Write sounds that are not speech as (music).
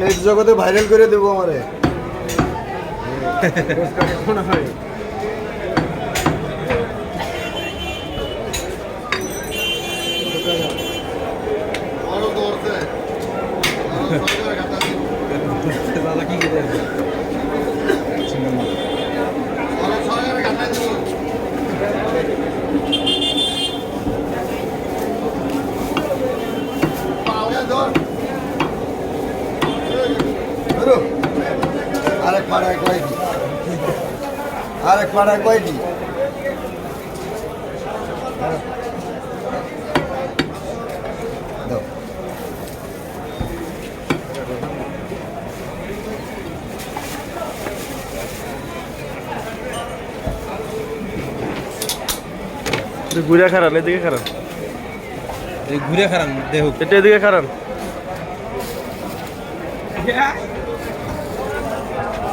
Next জগতে viral করে দেবো আমারে। (laughs) দাদা কি ধরো আরেক পাড়ায় কয়টি আরেক পাড়ায় কয়টি ঘুরে খারান এদিকে খারান এই ঘুরে খারান দেহ এটা এদিকে খারান.